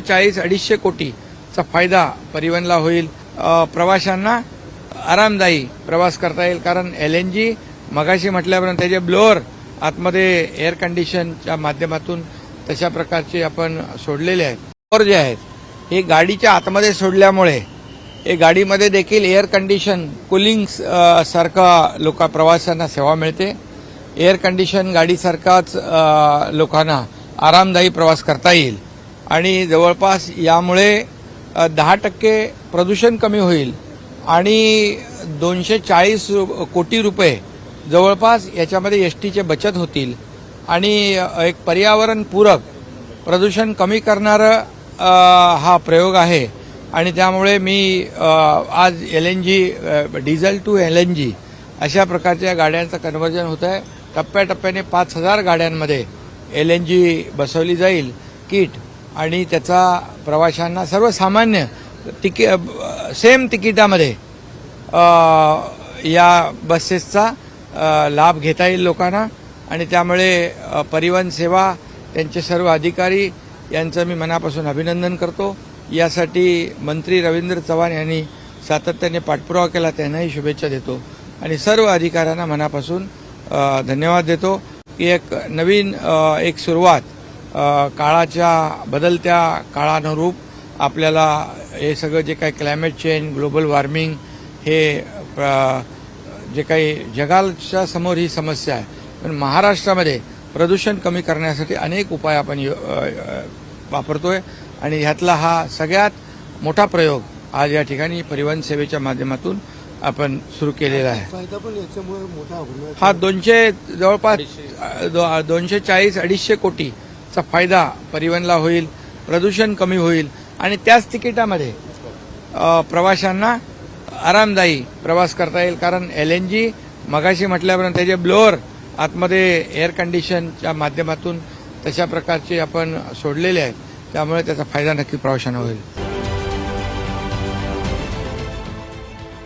चाळीस अडीचशे कोटीचा फायदा परिवहनला होईल. प्रवाशांना आरामदायी प्रवास करता येईल कारण एल एन जी मगाशी म्हटल्याप्रमाणे त्याचे ब्लोअर आतमध्ये एअर कंडिशनच्या माध्यमातून तशा प्रकारचे आपण सोडलेले आहेत. ब्लोअर जे आहेत हे गाडीच्या आतमध्ये सोडल्यामुळे हे गाडीमध्ये देखील एअर कंडिशन कुलिंग सारखा लोक प्रवाशांना सेवा मिळते. एअर कंडिशन गाडीसारखाच लोकांना आरामदायी प्रवास करता येईल. आणि जवळपास यामुळे दहा टक्के प्रदूषण कमी होईल आणि दोनशे चाळीस कोटी रुपये जवळपास याच्यामध्ये एस टीचे बचत होतील आणि एक पर्यावरणपूरक प्रदूषण कमी करणारं हा प्रयोग आहे. आणि त्यामुळे मी आज L N G diesel to L N G अशा प्रकारच्या गाड्यांचं कन्व्हर्जन होत आहे टप्प्याटप्प्याने पाच हजार गाड्यांमध्ये एल एन जी बसवली जाईल. किट आणि त्याचा प्रवाशांना सर्वसामान्य तिकी सेम तिकिटामध्ये या बसेसचा लाभ घेता येईल लोकांना. आणि त्यामुळे परिवहन सेवा त्यांचे सर्व अधिकारी यांचं मी मनापासून अभिनंदन करतो. यासाठी मंत्री रवींद्र चव्हाण यांनी सातत्याने पाठपुरावा केला त्यांनाही शुभेच्छा देतो. आणि सर्व अधिकाऱ्यांना मनापासून धन्यवाद देतो. की एक नवीन एक सुरुवात काळाच्या बदलत्या काळानुरूप आपल्याला हे सगळं जे काही क्लायमेट चेंज ग्लोबल वॉर्मिंग हे जे काही जगाच्या समोर ही समस्या आहे. पण महाराष्ट्रामध्ये प्रदूषण कमी करण्यासाठी अनेक उपाय आपण वापरतोय. आणि ह्यातला हा सगळ्यात मोठा प्रयोग आज या ठिकाणी परिवहन सेवेच्या माध्यमातून आपण सुरू केलेला आहे. हा दोनशे जवळपास दोनशे चाळीस अडीचशे चा फायदा परिवहनला होईल प्रदूषण कमी होईल आणि त्याच तिकिटामध्ये प्रवाशांना आरामदायी प्रवास करता येईल. कारण एल एन जी मगाशी म्हटल्याप्रमाणे त्याचे ब्लोअर आतमध्ये एअर कंडिशनच्या माध्यमातून तशा प्रकारचे आपण सोडलेले आहेत. त्यामुळे त्याचा फायदा नक्की प्रवाशांना होईल.